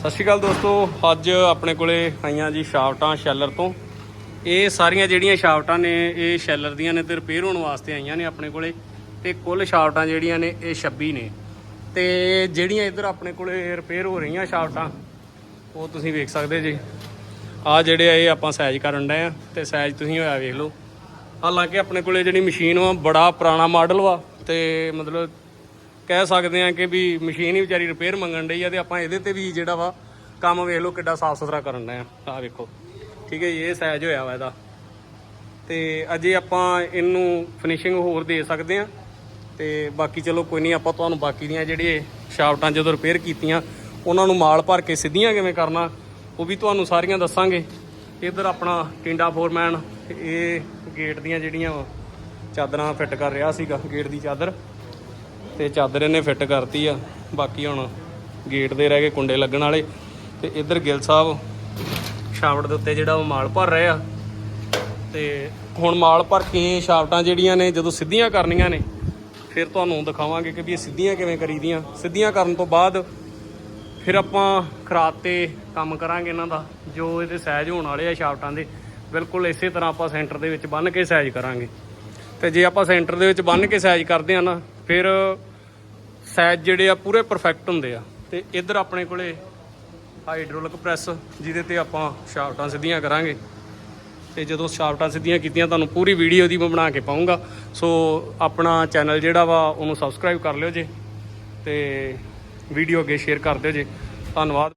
ਸਤਿ ਸ਼੍ਰੀ ਅਕਾਲ ਦੋਸਤੋ, ਅੱਜ ਆਪਣੇ ਕੋਲੇ ਆਈਆਂ ਜੀ ਸ਼ਾਫਟਾਂ ਸ਼ੈਲਰ ਤੋਂ। ਇਹ ਸਾਰੀਆਂ ਜਿਹੜੀਆਂ ਸ਼ਾਫਟਾਂ ਨੇ, ਇਹ ਸ਼ੈਲਰ ਦੀਆਂ ਨੇ ਤੇ ਰਿਪੇਅਰ ਹੋਣ ਵਾਸਤੇ ਆਈਆਂ ਨੇ ਆਪਣੇ ਕੋਲੇ ਤੇ ਕੁੱਲ ਸ਼ਾਫਟਾਂ ਜਿਹੜੀਆਂ ਨੇ, ਇਹ 26 ਨੇ। ਤੇ ਜਿਹੜੀਆਂ ਇੱਧਰ ਆਪਣੇ ਕੋਲੇ ਰਿਪੇਅਰ ਹੋ ਰਹੀਆਂ ਸ਼ਾਫਟਾਂ ਉਹ ਤੁਸੀਂ ਵੇਖ ਸਕਦੇ ਜੀ। ਆ ਜਿਹੜੇ ਆ, ਇਹ ਆਪਾਂ ਸਾਈਜ਼ ਕਰਨ ਡਏ ਆ ਤੇ ਸਾਈਜ਼ ਤੁਸੀਂ ਹੋਇਆ ਵੇਖ ਲਓ। ਹਾਲਾਂਕਿ ਆਪਣੇ ਕੋਲੇ ਜਿਹੜੀ ਮਸ਼ੀਨ ਵਾ, ਬੜਾ ਪੁਰਾਣਾ ਮਾਡਲ ਵਾ ਤੇ ਮਤਲਬ ਕਹਿ ਸਕਦੇ ਆ ਕਿ ਵੀ ਮਸ਼ੀਨ ਹੀ ਵਿਚਾਰੀ ਰਿਪੇਅਰ ਮੰਗਣ ਡਈ ਆ ਤੇ ਆਪਾਂ ਇਹਦੇ ਤੇ ਵੀ ਜਿਹੜਾ ਵਾ ਕੰਮ ਵੇਖ ਲਓ ਕਿੱਡਾ ਸਾਫ਼ ਸੁਥਰਾ ਕਰਨ ਡਏ ਆ। ਆਹ ਵੇਖੋ। ਠੀਕ ਹੈ ਜੀ, ਇਹ ਸਾਈਜ਼ ਹੋਇਆ ਵਾ ਇਹਦਾ। ਤੇ ਅਜੇ ਆਪਾਂ ਇਹਨੂੰ ਫਿਨਿਸ਼ਿੰਗ ਹੋਰ ਦੇ ਸਕਦੇ ਆ ਤੇ ਬਾਕੀ ਚਲੋ ਕੋਈ ਨਹੀਂ ਆਪਾਂ ਤੁਹਾਨੂੰ ਬਾਕੀ ਦੀਆਂ ਜਿਹੜੀਆਂ ਸ਼ਾਫਟਾਂ ਜਦੋਂ ਰਿਪੇਅਰ ਕੀਤੀਆਂ ਉਹਨਾਂ ਨੂੰ ਮਾਲ ਭਰ ਕੇ ਸਿੱਧੀਆਂ ਕਿਵੇਂ ਕਰਨਾ ਉਹ ਵੀ ਤੁਹਾਨੂੰ ਸਾਰੀਆਂ ਦੱਸਾਂਗੇ। ਇੱਧਰ ਆਪਣਾ ਟਿੰਡਾ ਫੋਰਮੈਨ ਇਹ ਗੇਟ ਦੀਆਂ ਜਿਹੜੀਆਂ ਚਾਦਰਾਂ ਫਿੱਟ ਕਰ ਰਿਹਾ ਸੀਗਾ ਗੇਟ ਦੀ ਚਾਦਰ। ਤੇ ਚਾਦਰ ਇਹਨੇ ਫਿੱਟ ਕਰਤੀ ਆ। ਬਾਕੀ ਹੁਣ ਗੇਟ ਦੇ ਰਹਿ ਗਏ ਕੁੰਡੇ ਲੱਗਣ ਵਾਲੇ। ਤੇ ਇੱਧਰ ਗਿੱਲ ਸਾਹਿਬ ਸ਼ਾਫਟ ਦੇ ਉੱਤੇ ਜਿਹੜਾ ਉਹ ਮਾਲ ਭਰ ਰਹੇ ਆ। ਤੇ ਹੁਣ ਮਾਲ ਭਰ ਕੇ ਸ਼ਾਫਟਾਂ ਜਿਹੜੀਆਂ ਨੇ, ਜਦੋਂ ਸਿੱਧੀਆਂ ਕਰਨੀਆਂ ਨੇ, ਫਿਰ ਤੁਹਾਨੂੰ ਦਿਖਾਵਾਂਗੇ ਕਿ ਵੀ ਇਹ ਸਿੱਧੀਆਂ ਕਿਵੇਂ ਕਰੀਦੀਆਂ। ਸਿੱਧੀਆਂ ਕਰਨ ਤੋਂ ਬਾਅਦ ਫਿਰ ਆਪਾਂ ਖਰਾਤ ਤੇ ਕੰਮ ਕਰਾਂਗੇ ਇਹਨਾਂ ਦਾ, ਜੋ ਇਹਦੇ ਸਾਈਜ਼ ਹੋਣ ਵਾਲੇ ਆ ਸ਼ਾਫਟਾਂ ਦੇ। ਬਿਲਕੁਲ ਇਸੇ ਤਰ੍ਹਾਂ ਆਪਾਂ ਸੈਂਟਰ ਦੇ ਵਿੱਚ ਬੰਨ ਕੇ ਸਾਈਜ਼ ਕਰਾਂਗੇ। ਤੇ ਜੇ ਆਪਾਂ ਸੈਂਟਰ ਦੇ ਵਿੱਚ ਬੰਨ ਕੇ ਸਾਈਜ਼ ਕਰਦੇ ਆ ਨਾ, ਫਿਰ ਸਾਈਜ਼ ਜਿਹੜੇ ਆ ਪੂਰੇ ਪਰਫੈਕਟ ਹੁੰਦੇ ਆ। ਤੇ ਇੱਧਰ ਆਪਣੇ ਕੋਲੇ ਹਾਈਡ੍ਰੋਲਿਕ ਪ੍ਰੈਸ ਜਿਹਦੇ ਤੇ ਆਪਾਂ ਸ਼ਾਫਟਾਂ ਸਿੱਧੀਆਂ ਕਰਾਂਗੇ। ਤੇ ਜਦੋਂ ਸ਼ਾਫਟਾਂ ਸਿੱਧੀਆਂ ਕੀਤੀਆਂ, ਤੁਹਾਨੂੰ ਪੂਰੀ ਵੀਡੀਓ ਦੀ ਮੈਂ ਬਣਾ ਕੇ ਪਾਉਂਗਾ। ਸੋ ਆਪਣਾ ਚੈਨਲ ਜਿਹੜਾ ਵਾ, ਉਹਨੂੰ ਸਬਸਕ੍ਰਾਈਬ ਕਰ ਲਿਓ ਜੇ ਤੇ ਵੀਡੀਓ ਅੱਗੇ ਸ਼ੇਅਰ ਕਰ ਦਿਓ ਜੇ। ਧੰਨਵਾਦ।